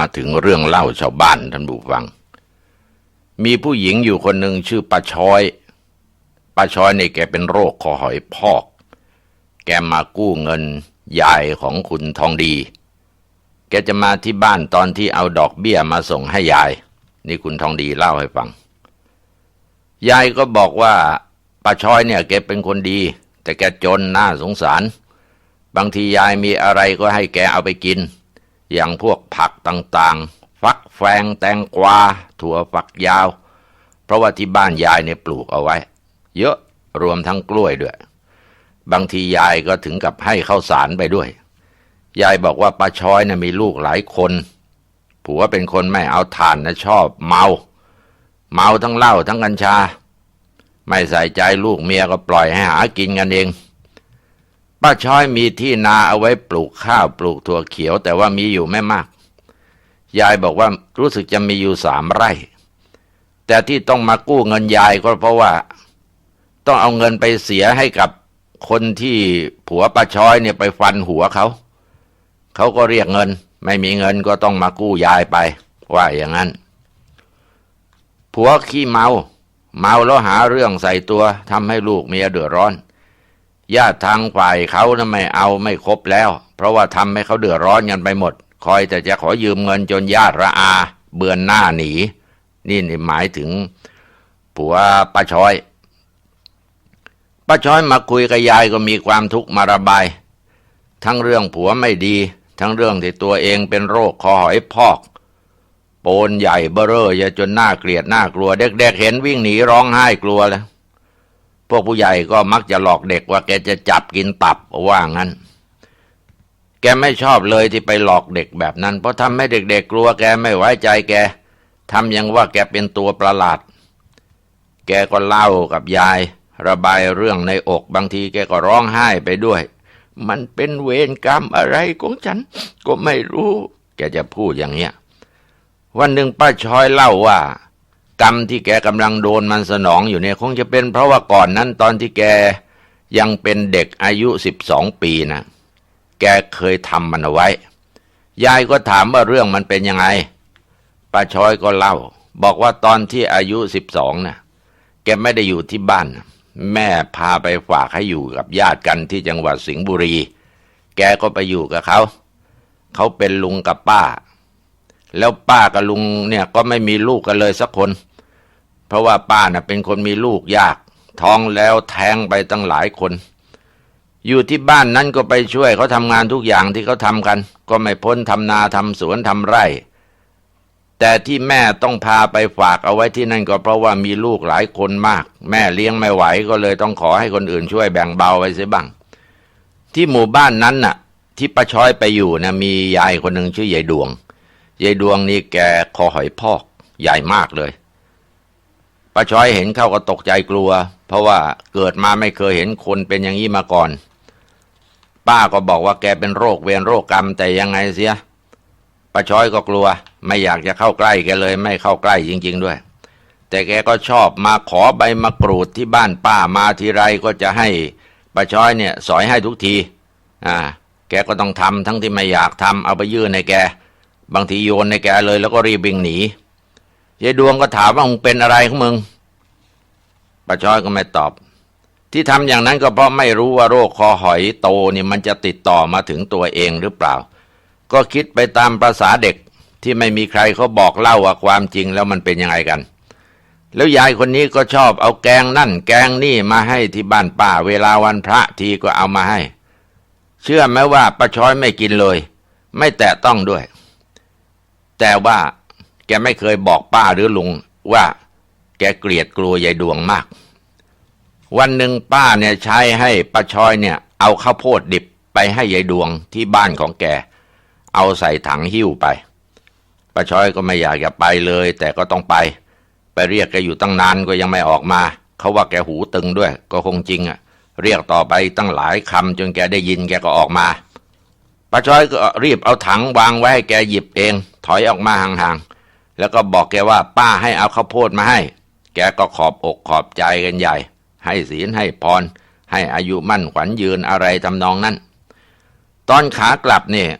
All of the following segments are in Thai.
มาถึงเรื่องเล่าชาวบ้านท่านผู้ฟัง มีผู้หญิงอยู่คนหนึ่งชื่อป้าช้อยป้าช้อยนี่แกเป็นโรคคอหอยพอก แกมากู้เงินยายของคุณทองดี แกจะมาที่บ้านตอนที่เอาดอกเบี้ยมาส่งให้ยาย นี่คุณทองดีเล่าให้ฟัง ยายก็บอกว่าป้าช้อยเนี่ยแกเป็นคนดี แต่แกจนน่าสงสาร บางทียายมีอะไรก็ให้แกเอาไปกิน อย่างพวกผักต่างๆ ฟักแฟงแตงกวา ถั่วฝักยาว เพราะว่าที่บ้านยายเนี่ยปลูกเอาไว้ เยอะรวมทั้งกล้วยด้วย บางทียายก็ถึงกับให้ข้าวสารไปด้วย ยายบอกว่าป้าช้อยนะ่ะมีลูกหลายคน ผัวเป็นคนไม่เอาทานนะชอบเมา เมาทั้งเหล้าทั้งกัญชา ไม่ใส่ใจลูกเมียก็ปล่อยให้หากินกันเอง ป้าช้อยมีที่นาเอาไว้ปลูกข้าวปลูกถั่วเขียว แต่ว่ามีอยู่ไม่มาก ยายบอกว่ารู้สึกจะมีอยู่สามไร่ แต่ที่ต้องมากู้เงินยายก็เพราะว่า ต้องเอาเงินไปเสียให้กับคนที่ผัวป้าช้อยเนี่ยไปฟันหัวเขาเขาก็เรียกเงิน ไม่มีเงินก็ต้องมากู้ยายไป ว่าอย่างนั้น ผัวขี้เมา เมาแล้วหาเรื่องใส่ตัวทำให้ลูกเมียเดือดร้อน ญาติทางฝ่ายเขานะไม่เอาไม่ครบแล้ว เพราะว่าทำให้เขาเดือดร้อนกันไปหมด คอยแต่จะขอยืมเงินจนญาติระอา เบือนหน้าหนีนี่นี่หมายถึงผัวป้าช้อยป้าช้อยมาคุยกับยายก็มีความทุกข์มาระบาย ทั้งเรื่องผัวไม่ดี ทั้งเรื่องที่ตัวเองเป็นโรคคอหอยพอก โปนใหญ่เบ้อเร่อจะจนน่าเกลียดหน่ากลัว เด็กๆเห็นวิ่งหนีร้องไห้กลัวแล้ว พวกผู้ใหญ่ก็มักจะหลอกเด็กว่าแกจะจับกินตับว่างั้น แกไม่ชอบเลยที่ไปหลอกเด็กแบบนั้น เพราะทำให้เด็กๆกลัวแกไม่ไว้ใจแกทำยังว่าแกเป็นตัวประหลาด แกก็เล่ากับยาย ระบายเรื่องในอกบางทีแกก็ร้องไห้ไปด้วย มันเป็นเวรกรรมอะไรของฉัน ก็ไม่รู้ แกจะพูดอย่างเนี้ยวันหนึ่งป้าชอยเล่าว่า กรรมที่แกกำลังโดนมันสนองอยู่เนี่ยคงจะเป็นเพราะว่าก่อนนั้นตอนที่แกยังเป็นเด็กอายุสิบสองปีนะแกเคยทำมันเอาไว้ ยายก็ถามว่าเรื่องมันเป็นยังไงป้าช้อยก็เล่า บอกว่าตอนที่อายุสิบสองนะแกไม่ได้อยู่ที่บ้าน แม่พาไปฝากให้อยู่กับญาติกันที่จังหวัดสิงห์บุรี แกก็ไปอยู่กับเขา เขาเป็นลุงกับป้า แล้วป้ากับลุงเนี่ยก็ไม่มีลูกกันเลยสักคน เพราะว่าป้าน่ะเป็นคนมีลูกยาก ท้องแล้วแท้งไปตั้งหลายคน อยู่ที่บ้านนั้นก็ไปช่วยเขาทำงานทุกอย่างที่เขาทำกัน ก็ไม่พ้นทำนาทำสวนทำไร่ แต่ที่แม่ต้องพาไปฝากเอาไว้ที่นั่นก็เพราะว่ามีลูกหลายคนมาก แม่เลี้ยงไม่ไหวก็เลยต้องขอให้คนอื่นช่วยแบ่งเบาไว้เสียบ้าง ที่หมู่บ้านนั้นน่ะ ที่ป้าช้อยไปอยู่นะมียายคนหนึ่งชื่อยายดวงยายดวงนี่แกคอหอยพอกใหญ่มากเลย ป้าช้อยเห็นเข้าก็ตกใจกลัว เพราะว่าเกิดมาไม่เคยเห็นคนเป็นอย่างนี้มาก่อน ป้าก็บอกว่าแกเป็นโรคเวรโรคกรรมแต่ยังไงเสียป้าช้อยก็กลัว ไม่อยากจะเข้าใกล้แกเลย ไม่เข้าใกล้จริง ๆ ด้วย แต่แกก็ชอบมาขอใบมะกรูดที่บ้านป้ามาทีไรก็จะให้ป้าช้อยเนี่ยสอยให้ทุกที อ่า แกก็ต้องทำทั้งที่ไม่อยากทำเอาไปยื่นให้แก บางทีโยนให้แกเลยแล้วก็รีบวิ่งหนี ยายดวงก็ถามว่ามึงเป็นอะไรของมึงป้าช้อยก็ไม่ตอบ ที่ทำอย่างนั้นก็เพราะไม่รู้ว่าโรคคอหอยโตนี่มันจะติดต่อมาถึงตัวเองหรือเปล่า ก็คิดไปตามประษาเด็กที่ไม่มีใครเขาบอกเล่าว่าความจริงแล้วมันเป็นยังไงกัน แล้วยายคนนี้ก็ชอบเอาแกงนั่นแกงนี่มาให้ที่บ้านป้า เวลาวันพระทีก็เอามาให้ เชื่อไหมว่าป้าช้อยไม่กินเลย ไม่แตะต้องด้วย แต่ว่า กไม่เคยบอกป้าหรือลุงว่าแกเกลียดกลัวยายดวงมาก วันหนึ่งป้าเนี่ยใช้ให้ป้าชอยเนี่ย เอาข้าวโพดดิบไปให้ยายดวงที่บ้านของแก เอาใส่ถังหิ้วไปป้าชอยก็ไม่อยากจะไปเลย แต่ก็ต้องไป ไปเรียกแกอยู่ตั้งนานก็ยังไม่ออกมา เขาว่าแกหูตึงด้วย ก็คงจริงอะเรียกต่อไปตั้งหลายคำจนแกได้ยินแกก็ออกมาป้าชอยก็รีบเอาถังวางไว้ให้แกหยิบเอง ถอยออกมาห่างๆ แล้วก็บอกแกว่า ป้าให้เอาข้าวโพดมาให้ แกก็ขอบอกขอบใจกันใหญ่ ให้ศีลให้พร ให้อายุมั่นขวัญยืนอะไรทำนองนั้น ตอนขากลับเนี่ย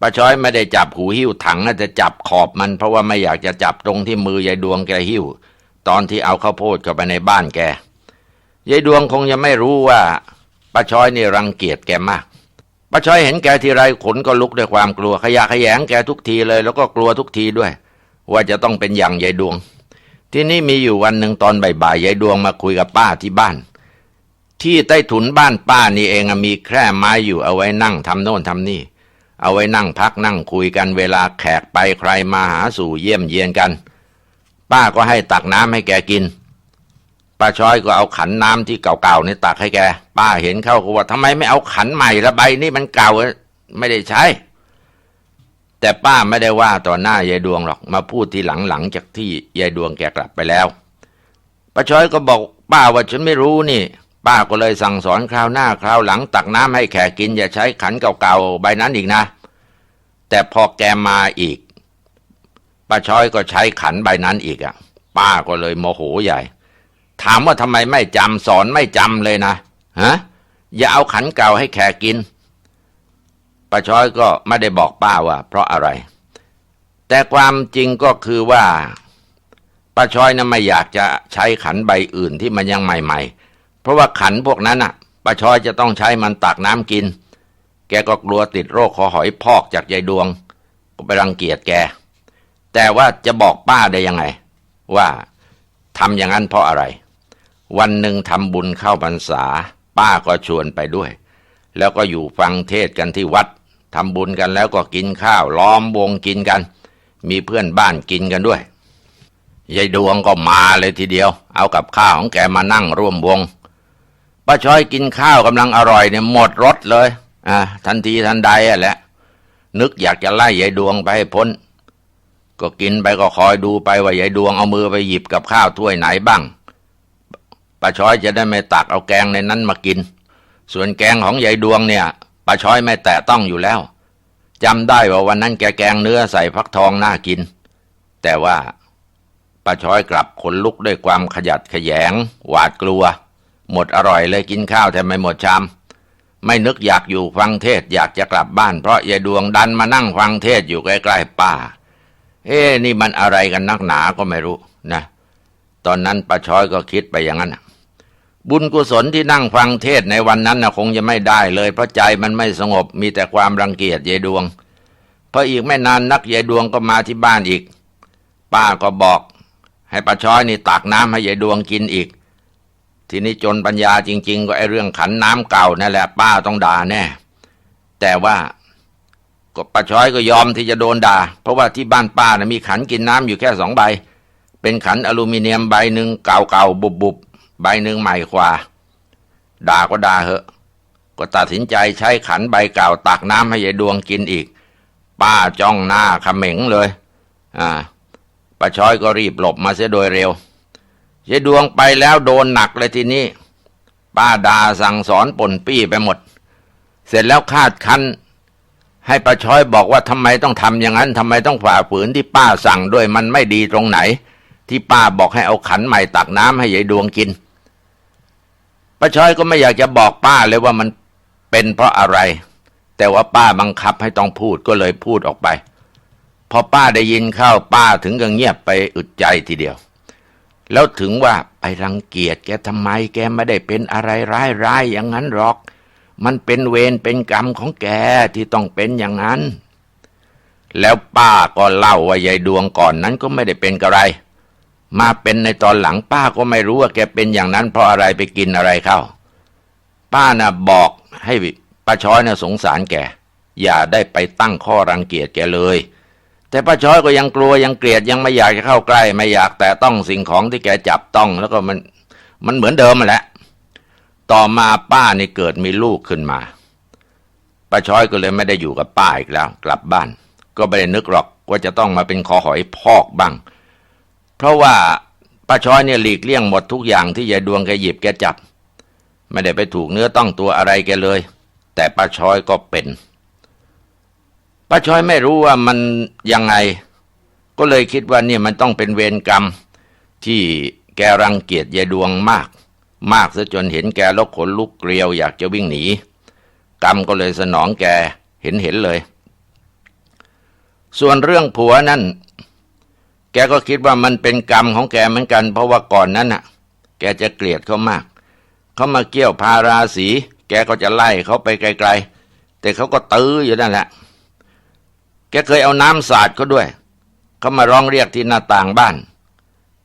ป้าช้อยไม่ได้จับหูหิ้วถังนะจะจับขอบมัน เพราะว่าไม่อยากจะจับตรงที่มือยายดวงแกหิ้ว ตอนที่เอาข้าวโพดเข้าไปในบ้านแกยายดวงคงยังไม่รู้ว่าป้าช้อยนี่รังเกียจแกมากป้าช้อยเห็นแกทีไรขนก็ลุกด้วยความกลัวขยะขยงแกทุกทีเลย แล้วก็กลัวทุกทีด้วย ว่าจะต้องเป็นอย่างยายดวง ที่นี่มีอยู่วันหนึ่งตอนบ่ายๆยายดวงมาคุยกับป้าที่บ้าน ที่ใต้ถุนบ้านป้านี่เองมีแคร่ไม้อยู่เอาไว้นั่งทำโน่นทำนี่ เอาไว้นั่งพักนั่งคุยกันเวลาแขกไปใครมาหาสู่เยี่ยมเยียนกัน ป้าก็ให้ตักน้ำให้แกกินป้าช้อยก็เอาขันน้ำที่เก่าๆนี่ตักให้แก ป้าเห็นเข้าก็ว่าทำไมไม่เอาขันใหม่ละใบนี่มันเก่าไม่ได้ใช้ แต่ป้าไม่ได้ว่าต่อหน้ายายดวงหรอกมาพูดทีหลังหลังจากที่ยายดวงแกกลับไปแล้วป้าช้อยก็บอกป้าว่าฉันไม่รู้นี่ ป้าก็เลยสั่งสอนคราวหน้าคราวหลังตักน้ำให้แขกกินอย่าใช้ขันเก่าๆใบนั้นอีกนะ แต่พอแกมาอีกป้าช้อยก็ใช้ขันใบนั้นอีกอะ ป้าก็เลยโมโหใหญ่ ถามว่าทำไมไม่จำสอนไม่จำเลยนะฮะอย่าเอาขันเก่าให้แขกกิน ป้าช้อยก็ไม่ได้บอกป้าว่า เพราะอะไร แต่ความจริงก็คือว่าป้าช้อยนะไม่อยากจะใช้ขันใบอื่นที่มันยังใหม่ ๆ เพราะว่าขันพวกนั้นอะป้าช้อยจะต้องใช้มันตักน้ำกิน แกก็กลัวติดโรคคอหอยพอกจากยายดวง ก็ไปรังเกียจแก แต่ว่าจะบอกป้าได้ยังไง ว่าทำอย่างนั้นเพราะอะไร วันหนึ่งทำบุญเข้าพรรษา ป้าก็ชวนไปด้วย แล้วก็อยู่ฟังเทศกันที่วัด ทำบุญกันแล้วก็กินข้าวล้อมวงกินกัน มีเพื่อนบ้านกินกันด้วยยายดวงก็มาเลยทีเดียว เอากับข้าวของแกมานั่งร่วมวงป้าช้อยกินข้าวกำลังอร่อยเนี่ยหมดรสเลยอ่าทันทีทันใดอะแหละ นึกอยากจะไล่ยายดวงไปให้พ้น ก็กินไปก็คอยดูไปว่ายายดวงเอามือไปหยิบกับข้าวถ้วยไหนบ้างป้าช้อยจะได้ไม่ตักเอาแกงในนั้นมากิน ส่วนแกงของยายดวงเนี่ย ป้าช้อยไม่แตะต้องอยู่แล้วจำได้ว่าวันนั้นแกแกงเนื้อใส่ฟักทองน่ากิน แต่ว่าป้าช้อยกลับขนลุกด้วยความขยัดขยง หวาดกลัว หมดอร่อยเลยกินข้าวแต่ไม่หมดชามไม่นึกอยากอยู่ฟังเทศอยากจะกลับบ้านเพราะยายดวงดันมานั่งฟังเทศอยู่ใกล้ๆป้า เอ๊นี่มันอะไรกันนักหนาก็ไม่รู้นะ ตอนนั้นป้าช้อยก็คิดไปอย่างนั้น บุญกุศลที่นั่งฟังเทศในวันนั้นนะคงจะไม่ได้เลย เพราะใจมันไม่สงบมีแต่ความรังเกียจยายดวงพออีกไม่นานนักยายดวงก็มาที่บ้านอีก ป้าก็บอก ให้ป้าช้อยนี่ตักน้ำให้ยายดวงกินอีก ทีนี้จนปัญญาจริง ๆ ก็ไอเรื่องขันน้ำเก่านั่นแหละ ป้าต้องด่าแน่แต่ว่าก็ป้าช้อยก็ยอมที่จะโดนด่า เพราะว่าที่บ้านป้านะมีขันกินน้ำอยู่แค่สองใบ เป็นขันอลูมิเนียมใบหนึ่งเก่าๆบุบๆ ใบหนึ่งใหม่กว่า ด่าก็ด่าเหอะ ก็ตัดสินใจใช้ขันใบเก่าตักน้ำให้ยายดวงกินอีก ป้าจ้องหน้าขม็งเลย อ่าป้าช้อยก็รีบหลบมาเสียโดยเร็วยายดวงไปแล้วโดนหนักเลยทีนี้ ป้าด่าสั่งสอนป่นปี้ไปหมด เสร็จแล้วคาดคันให้ป้าช้อยบอกว่าทำไมต้องทำอย่างนั้นทำไมต้องฝ่าฝืนที่ป้าสั่งด้วยมันไม่ดีตรงไหน ที่ป้าบอกให้เอาขันใหม่ตักน้ำให้ยายดวงกิน ป้าช้อยก็ไม่อยากจะบอกป้าเลยว่ามันเป็นเพราะอะไร แต่ว่าป้าบังคับให้ต้องพูดก็เลยพูดออกไป พอป้าได้ยินเข้าป้าถึงกับเงียบไปอึดใจทีเดียว แล้วถึงว่าไปรังเกียจแกทำไมแกไม่ได้เป็นอะไรร้ายร้ายอย่างนั้นหรอก มันเป็นเวรเป็นกรรมของแกที่ต้องเป็นอย่างนั้น แล้วป้าก็เล่าว่ายายดวงก่อนนั้นก็ไม่ได้เป็นกระไร มาเป็นในตอนหลังป้าก็ไม่รู้ว่าแกเป็นอย่างนั้นเพราะอะไรไปกินอะไรเข้า ป้าน่ะบอกให้ป้าช้อยน่ะสงสารแก อย่าได้ไปตั้งข้อรังเกียจแกเลย แต่ป้าช้อยก็ยังกลัวยังเกลียดยังไม่อยากจะเข้าใกล้ ไม่อยากแต่ต้องสิ่งของที่แกจับต้องแล้วก็มันมันเหมือนเดิมแหละ ต่อมาป้านี่เกิดมีลูกขึ้นมาป้าช้อยก็เลยไม่ได้อยู่กับป้าอีกแล้ว กลับบ้าน ก็ไม่ได้นึกหรอกว่าจะต้องมาเป็นคอหอยพอกบ้าง เพราะว่าป้าช้อยเนี่ยหลีกเลี่ยงหมดทุกอย่างที่ยายดวงแกหยิบแกจับ ไม่ได้ไปถูกเนื้อต้องตัวอะไรแกเลย แต่ป้าช้อยก็เป็นป้าช้อยไม่รู้ว่ามันยังไง ก็เลยคิดว่าเนี่ยมันต้องเป็นเวรกรรมที่แกรังเกียจยายดวงมาก มากซะจนเห็นแกแล้วขนลุกเกลียวอยากจะวิ่งหนีกรรมก็เลยสนองแกเห็นเห็นเลย ส่วนเรื่องผัวนั่น แกก็คิดว่ามันเป็นกรรมของแกเหมือนกัน เพราะว่าก่อนนั้นน่ะ แกจะเกลียดเขามาก เขามาเกี่ยวพาราสี แกก็จะไล่เขาไปไกล ๆ แต่เขาก็ตื้ออยู่นั่นแหละ แกเคยเอาน้ำสาดเขาด้วย เขามาร้องเรียกที่หน้าต่างบ้าน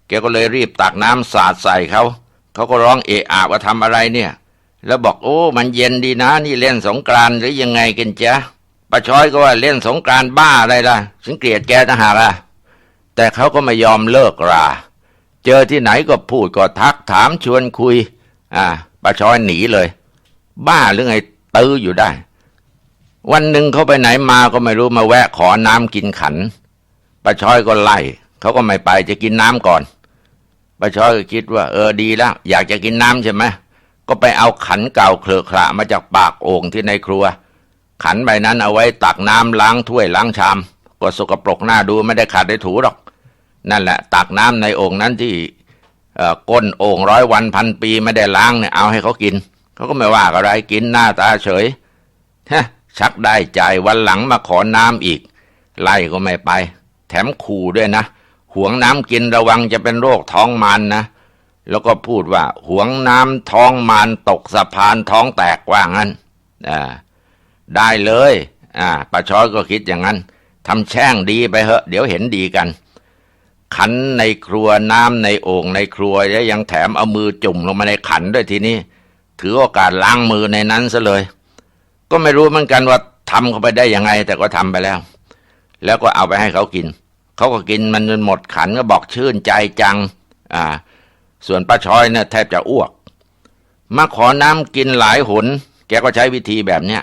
แกก็เลยรีบตักน้ำสาดใส่เขา เขาก็ร้องเอะอะว่าทำอะไรเนี่ย แล้วบอกโอ้ มันเย็นดีนะ นี่เล่นสงกรานหรือยังไงกันจ๊ะป้าช้อยก็ว่าเล่นสงกรานบ้าอะไรล่ะฉันเกลียดแกต่างหาล่ะ แต่เขาก็ไม่ยอมเลิกรา เจอที่ไหนก็พูดก็ทักถามชวนคุย อ่าป้าช้อยหนีเลย บ้าหรือไงตื้ออยู่ได้ วันหนึ่งเขาไปไหนมาก็ไม่รู้มาแวะขอน้ำกินขันป้าช้อยก็ไล่เขาก็ไม่ไปจะกินน้ำก่อนป้าช้อยก็คิดว่า เออดีแล้ว อยากจะกินน้ำใช่ไหมก็ไปเอาขันเก่าเคลอะขระมาจากปากโอ่งที่ในครัว ขันใบนั้นเอาไว้ตักน้ำล้างถ้วยล้างชาม ก็สกปรกหน้าดูไม่ได้ขาดได้ถูหรอก นั่นแหละ ตักน้ำในโอ่งนั้นที่เอ่อก้นโอ่งร้อยวันพันปีไม่ได้ล้างเนี่ยเอาให้เขากิน เขาก็ไม่ว่าอะไรกินหน้าตาเฉยฮะชักได้ใจวันหลังมาขอน้ำอีก ไล่ก็ไม่ไป แถมขู่ด้วยนะหวงน้ำกินระวังจะเป็นโรคท้องมันนะแล้วก็พูดว่าหวงน้ำท้องมานตกสะพานท้องแตกว่างั้นอ่าได้เลยอ่าป้าช้อยก็คิดอย่างนั้น ทำแช่งดีไปเหอะ เดี๋ยวเห็นดีกัน ขันในครัวน้ำในโอ่งในครัวแล้วยังแถมเอามือจุ่มลงมาในขันด้วยทีนี้ถือโอกาสล้างมือในนั้นซะเลย ก็ไม่รู้เหมือนกันว่าทำเข้าไปได้ยังไง แต่ก็ทำไปแล้ว แล้วก็เอาไปให้เขากิน เขาก็กินมันจนหมดขันก็บอกชื่นใจจัง อ่า ส่วนป้าช้อยเนี่ยแทบจะอ้วก มาขอน้ำกินหลายหน แกก็ใช้วิธีแบบเนี้ย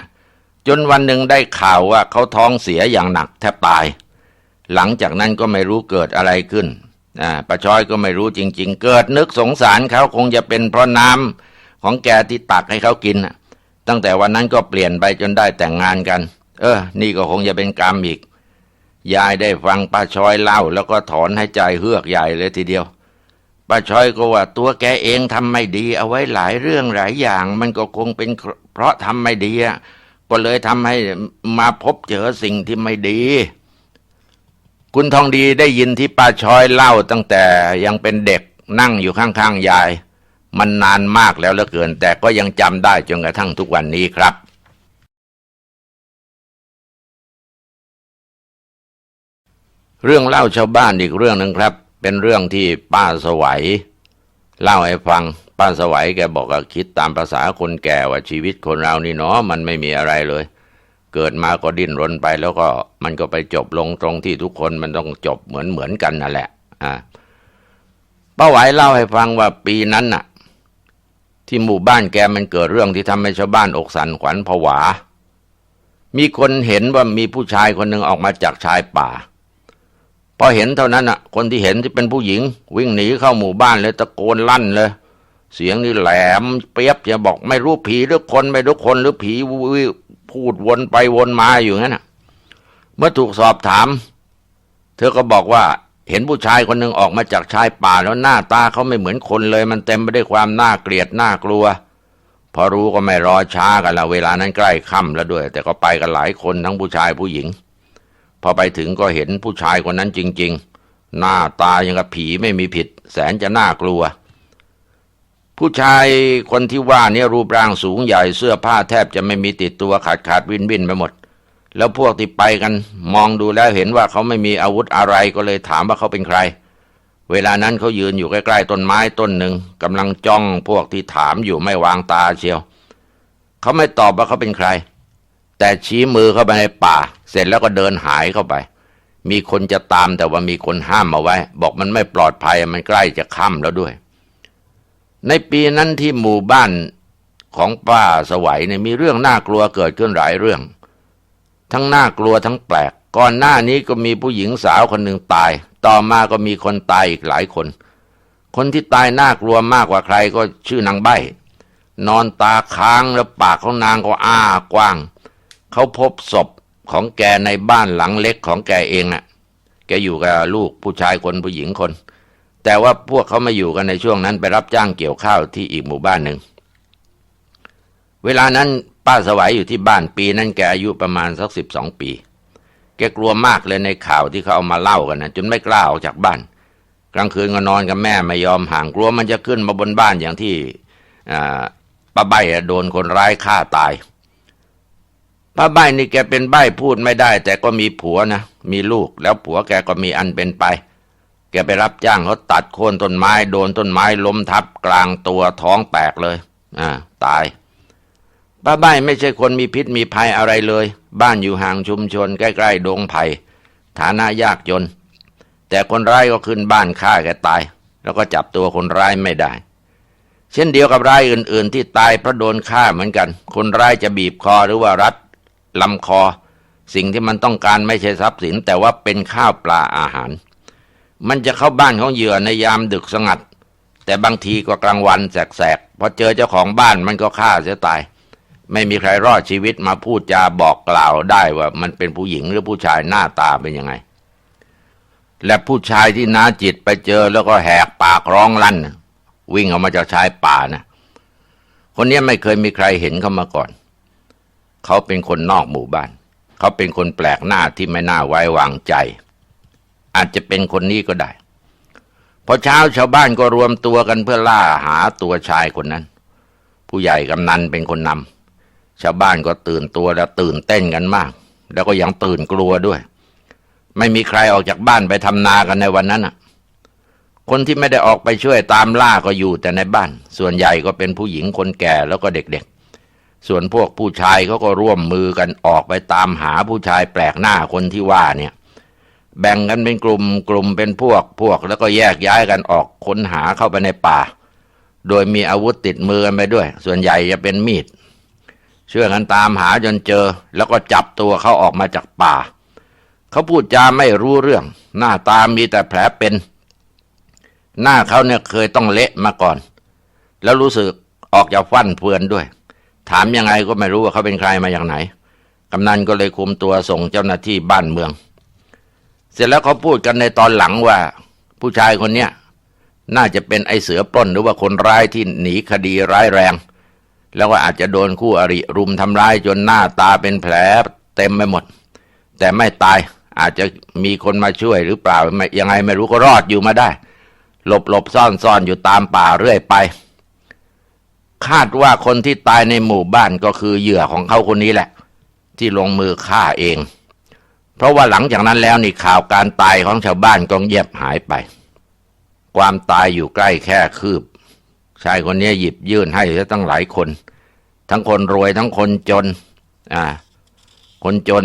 จนวันหนึ่งได้ข่าวว่าเขาท้องเสียอย่างหนักแทบตาย หลังจากนั้นก็ไม่รู้เกิดอะไรขึ้นป้าช้อยก็ไม่รู้จริง ๆ เกิดนึกสงสารเขาคงจะเป็นเพราะน้ำของแกที่ตักให้เขากิน ตั้งแต่วันนั้นก็เปลี่ยนไปจนได้แต่งงานกัน เออ นี่ก็คงจะเป็นกรรมอีก ยายได้ฟังป้าช้อยเล่า แล้วก็ถอนให้ใจเฮือกใหญ่เลยทีเดียวป้าช้อยก็ว่าตัวแกเองทำไม่ดี เอาไว้หลายเรื่องหลายอย่าง มันก็คงเป็นเพราะทำไม่ดีอะ ก็เลยทำให้มาพบเจอสิ่งที่ไม่ดี คุณทองดีได้ยินที่ป้าช้อยเล่าตั้งแต่ยังเป็นเด็กนั่งอยู่ข้างๆยาย มันนานมากแล้วเหลือเกิน แต่ก็ยังจำได้จนกระทั่งทุกวันนี้ครับเรื่องเล่าชาวบ้านอีกเรื่องหนึ่งครับ เป็นเรื่องที่ป้าสวัย เล่าให้ฟังป้าสวัยแกบอกว่าคิดตามภาษาคนแก่ว่าชีวิตคนเรานี่เนาะมันไม่มีอะไรเลย เกิดมาก็ดิ้นรนไปแล้วก็มันก็ไปจบลงตรงที่ทุกคนมันต้องจบเหมือนเหมือนกันนั่นแหละ อ่าป้าไหวเล่าให้ฟังว่าปีนั้นน่ะ ที่หมู่บ้านแกมันเกิดเรื่องที่ทำให้ชาวบ้านอกสันขวัญผวา มีคนเห็นว่ามีผู้ชายคนหนึ่งออกมาจากชายป่า พอเห็นเท่านั้นอะ คนที่เห็นที่เป็นผู้หญิง วิ่งหนีเข้าหมู่บ้านเลยตะโกนลั่นเลย เสียงนี่แหลม เปียบจะบอกไม่รู้ผีหรือคนไม่รู้คนหรือผีวิพูดวนไปวนมาอยู่งั้นน่ะ เมื่อถูกสอบถาม เธอก็บอกว่าเห็นผู้ชายคนหนึ่งออกมาจากชายป่าแล้วหน้าตาเขาไม่เหมือนคนเลย มันเต็มไปด้วยความน่าเกลียดน่ากลัว พอรู้ก็ไม่รอช้ากันละเวลานั้นใกล้ค่ำแล้วด้วย แต่ก็ไปกันหลายคนทั้งผู้ชายผู้หญิง พอไปถึงก็เห็นผู้ชายคนนั้นจริง ๆ หน้าตายังกับผีไม่มีผิด แสนจะน่ากลัว ผู้ชายคนที่ว่าเนี่รูปร่างสูงใหญ่เสื้อผ้าแทบจะไม่มีติดตัวขาดขาดวินวินไปหมด แล้วพวกที่ไปกัน มองดูแล้วเห็นว่าเขาไม่มีอาวุธอะไรก็เลยถามว่าเขาเป็นใคร เวลานั้นเขายืนอยู่ใกล้ๆต้นไม้ต้นหนึ่งกำลังจ้องพวกที่ถามอยู่ไม่วางตาเชียว เขาไม่ตอบว่าเขาเป็นใคร แต่ชี้มือเข้าไปในป่า เสร็จแล้วก็เดินหายเข้าไป มีคนจะตามแต่ว่ามีคนห้ามเอาไว้ บอกมันไม่ปลอดภัยมันใกล้จะค่ำแล้วด้วย ในปีนั้นที่หมู่บ้านของป้าสวัยเนี่ยมีเรื่องน่ากลัวเกิดขึ้นหลายเรื่อง ทั้งน่ากลัวทั้งแปลก ก่อนหน้านี้ก็มีผู้หญิงสาวคนหนึ่งตาย ต่อมาก็มีคนตายอีกหลายคน คนที่ตายน่ากลัวมากกว่าใครก็ชื่อนางใบ้นอนตาค้างแล้วปากของนางก็อ้ากว้าง เขาพบศพของแกในบ้านหลังเล็กของแกเองน่ะ แกอยู่กับลูกผู้ชายคนผู้หญิงคน แต่ว่าพวกเขาไม่อยู่กันในช่วงนั้นไปรับจ้างเกี่ยวข้าวที่อีกหมู่บ้านหนึ่ง เวลานั้นป้าสวัยอยู่ที่บ้านปีนั้นแกอายุประมาณสักสิบสองปี แกกลัวมากเลยในข่าวที่เขาเอามาเล่ากันนะจนไม่กล้าออกจากบ้าน กลางคืนก็นอนกับแม่ไม่ยอมห่างกลัวมันจะขึ้นมาบนบ้านอย่างที่ป้าใบโดนคนร้ายฆ่าตาย ป้าใบนี่แกเป็นใบพูดไม่ได้ แต่ก็มีผัวนะมีลูกแล้วผัวแกก็มีอันเป็นไป แกไปรับจ้างเขาตัดโค่นต้นไม้โดนต้นไม้ล้มทับกลางตัวท้องแตกเลย อ่า ตายป้าใบไม่ใช่คนมีพิษมีภัยอะไรเลย บ้านอยู่ห่างชุมชนใกล้ๆดงไผ่ฐานะยากจน แต่คนร้ายก็ขึ้นบ้านฆ่าแกตาย แล้วก็จับตัวคนร้ายไม่ได้ เช่นเดียวกับรายอื่น ๆ ที่ตายเพราะโดนฆ่าเหมือนกัน คนร้ายจะบีบคอหรือว่ารัด ลำคอ สิ่งที่มันต้องการไม่ใช่ทรัพย์สิน แต่ว่าเป็นข้าวปลาอาหาร มันจะเข้าบ้านของเหยื่อในยามดึกสงัด แต่บางทีก็กลางวันแสกๆพอเจอเจ้าของบ้านมันก็ฆ่าเสียตาย ไม่มีใครรอดชีวิตมาพูดจาบอกกล่าวได้ว่า มันเป็นผู้หญิงหรือผู้ชายหน้าตาเป็นยังไง และผู้ชายที่น้าจิตไปเจอแล้วก็แหกปากร้องลั่นวิ่งออกมาจากชายป่านะคนนี้ไม่เคยมีใครเห็นเขามาก่อน เขาเป็นคนนอกหมู่บ้าน เขาเป็นคนแปลกหน้าที่ไม่น่าไว้วางใจ อาจจะเป็นคนนี้ก็ได้พอเช้าชาวบ้านก็รวมตัวกันเพื่อล่าหาตัวชายคนนั้น ผู้ใหญ่กำนันเป็นคนนำชาวบ้านก็ตื่นตัวและตื่นเต้นกันมาก แล้วก็ยังตื่นกลัวด้วย ไม่มีใครออกจากบ้านไปทำนากันในวันนั้นอะคนที่ไม่ได้ออกไปช่วยตามล่าก็อยู่แต่ในบ้าน ส่วนใหญ่ก็เป็นผู้หญิงคนแก่แล้วก็เด็กๆ ส่วนพวกผู้ชายเขาก็ร่วมมือกันออกไปตามหาผู้ชายแปลกหน้าคนที่ว่าเนี่ย แบ่งกันเป็นกลุ่มกลุ่มเป็นพวกพวกแล้วก็แยกย้ายกันออกค้นหาเข้าไปในป่า โดยมีอาวุธติดมือกันไปด้วย ส่วนใหญ่จะเป็นมีดเชื่อกันตามหาจนเจอ แล้วก็จับตัวเขาออกมาจากป่า เขาพูดจาไม่รู้เรื่อง หน้าตามีแต่แผลเป็น หน้าเขาเนี่ยเคยต้องเละมาก่อน แล้วรู้สึกออกจากฟั่นเฟือนด้วย ถามยังไงก็ไม่รู้ว่าเขาเป็นใครมาอย่างไหน กำนันก็เลยคุมตัวส่งเจ้าหน้าที่บ้านเมือง เสร็จแล้วเขาพูดกันในตอนหลังว่า ผู้ชายคนเนี้ยน่าจะเป็นไอเสือปล้นหรือว่าคนร้ายที่หนีคดีร้ายแรง แล้วก็อาจจะโดนคู่อริรุมทำร้ายจนหน้าตาเป็นแผลเต็มไปหมด แต่ไม่ตายอาจจะมีคนมาช่วยหรือเปล่ายังไงไม่รู้ก็รอดอยู่มาได้ หลบหลบซ่อนซ่อนอยู่ตามป่าเรื่อยไป คาดว่าคนที่ตายในหมู่บ้านก็คือเหยื่อของเขาคนนี้แหละ ที่ลงมือฆ่าเอง เพราะว่าหลังจากนั้นแล้วนี่ข่าวการตายของชาวบ้านก็เงียบหายไป ความตายอยู่ใกล้แค่คืบ ชายคนนี้หยิบยื่นให้ตั้งหลายคน ทั้งคนรวยทั้งคนจนอ่าคนจน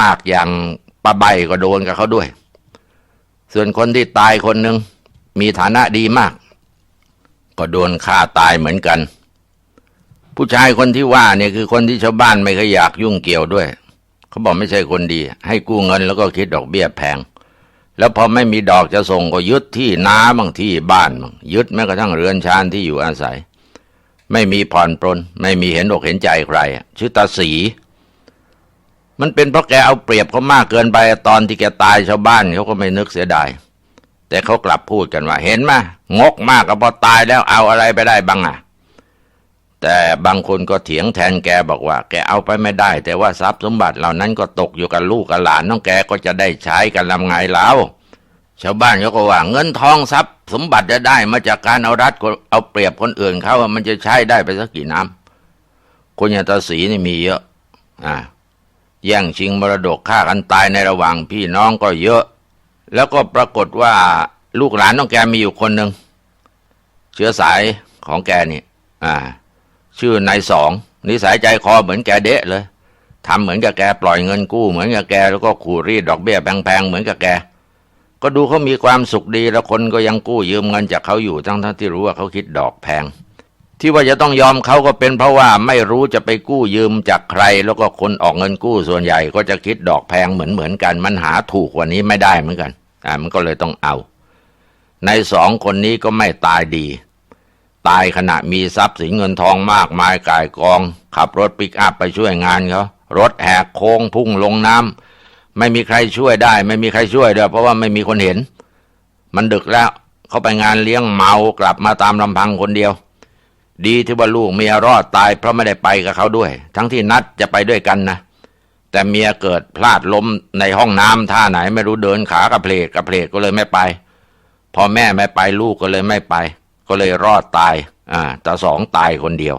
มาก ๆ อย่างป้าใบก็โดนกับเขาด้วย ส่วนคนที่ตายคนหนึ่งมีฐานะดีมาก ก็โดนฆ่าตายเหมือนกัน ผู้ชายคนที่ว่าเนี่ยคือคนที่ชาวบ้านไม่เคยอยากยุ่งเกี่ยวด้วย เขาบอกไม่ใช่คนดี ให้กู้เงินแล้วก็คิดดอกเบี้ยแพง แล้วพอไม่มีดอกจะส่งก็ยึดที่นาบางที่บ้านบางยึดแม้กระทั่งเรือนชานที่อยู่อาศัย ไม่มีผ่อนปรนไม่มีเห็นอกเห็นใจใครชื่อตาสีมันเป็นเพราะแกเอาเปรียบเขามากเกินไปตอนที่แกตายชาวบ้านเขาก็ไม่นึกเสียดาย แต่เขากลับพูดกันว่า เห็นไหมงกมากก็พอตายแล้วเอาอะไรไปได้บ้างอะ แต่บางคนก็เถียงแทนแกบอกว่า แกเอาไปไม่ได้ แต่ว่าทรัพย์สมบัติเหล่านั้นก็ตกอยู่กับลูกกับหลานน้องแกก็จะได้ใช้กันลำไงแล้วชาวบ้านเขาก็ว่าเงินทองทรัพย์ สมบัติจะได้มาจากการเอารัดเอาเปรียบคนอื่นเขาว่ามันจะใช้ได้ไปสักกี่น้ำคนอย่างตาสีนี่มีเยอะ อ่าแย่งชิงมรดกฆ่ากันตายในระหว่างพี่น้องก็เยอะ แล้วก็ปรากฏว่าลูกหลานน้องแกมีอยู่คนหนึ่งเชื้อสายของแกนี่อ่า ชื่อนายสองนิสัยใจคอเหมือนแกเดะเลยทำเหมือนกับแกปล่อยเงินกู้ เหมือนกับแกแล้วก็ขู่รีดดอกเบี้ยแพงๆเหมือนกับแก ก็ดูเขามีความสุขดีแล้วคนก็ยังกู้ยืมเงินจากเขาอยู่ทั้งทั้งที่รู้ว่าเขาคิดดอกแพง ที่ว่าจะต้องยอมเขาก็เป็นเพราะว่าไม่รู้จะไปกู้ยืมจากใคร แล้วก็คนออกเงินกู้ส่วนใหญ่ก็จะคิดดอกแพงเหมือนเหมือนกัน มันหาถูกกว่านี้ไม่ได้เหมือนกันอ่ามันก็เลยต้องเอา ในสองคนนี้ก็ไม่ตายดี ตายขณะมีทรัพย์สินเงินทองมากมายกายกอง ขับรถปิกอัพไปช่วยงานเขารถแหกโค้งพุ่งลงน้ำไม่มีใครช่วยได้ ไม่มีใครช่วยด้วยเพราะว่าไม่มีคนเห็น มันดึกแล้วเขาไปงานเลี้ยงเมากลับมาตามลำพังคนเดียว ดีที่ว่าลูกเมียรอดตายเพราะไม่ได้ไปกับเขาด้วย ทั้งที่นัดจะไปด้วยกันนะ แต่เมียเกิดพลาดล้มในห้องน้ำท่าไหนไม่รู้เดินขากระเพลกกระเพลกก็เลยไม่ไป พอแม่ไม่ไปลูกก็เลยไม่ไป ก็เลยรอดตาย อ่าแต่สองตายคนเดียว